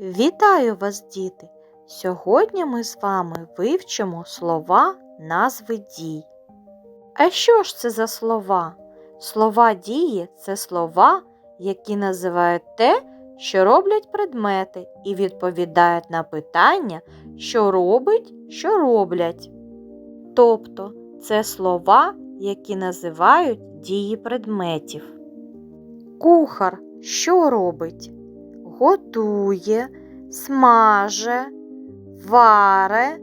Вітаю вас, діти! Сьогодні ми з вами вивчимо слова назви дій. А що ж це за слова? Слова дії це слова, які називають те, що роблять предмети, і відповідають на питання, що робить, що роблять. Тобто це слова, які називають дії предметів. Кухар що робить? Готує, смаже, варе,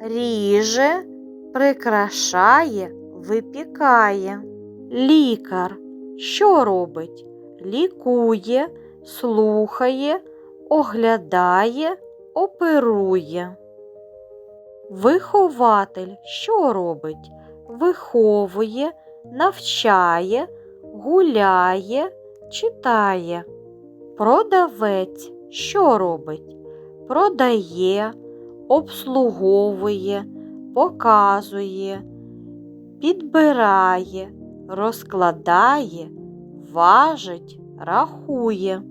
ріже, прикрашає, випікає. Лікар що робить? Лікує, слухає, оглядає, оперує. Вихователь що робить? Виховує, навчає, гуляє, читає. Продавець що робить? Продає, обслуговує, показує, підбирає, розкладає, важить, рахує.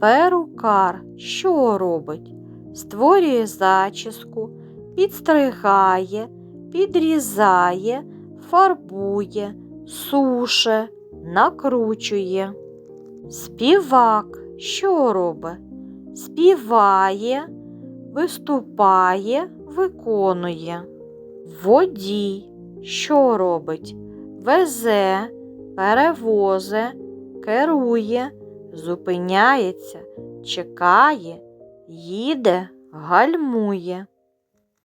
Перукар що робить? Створює зачіску, підстригає, підрізає, фарбує, суше, накручує. Співак що робить? Співає, виступає, виконує. Водій що робить? Везе, перевозе, керує, зупиняється, чекає, їде, гальмує.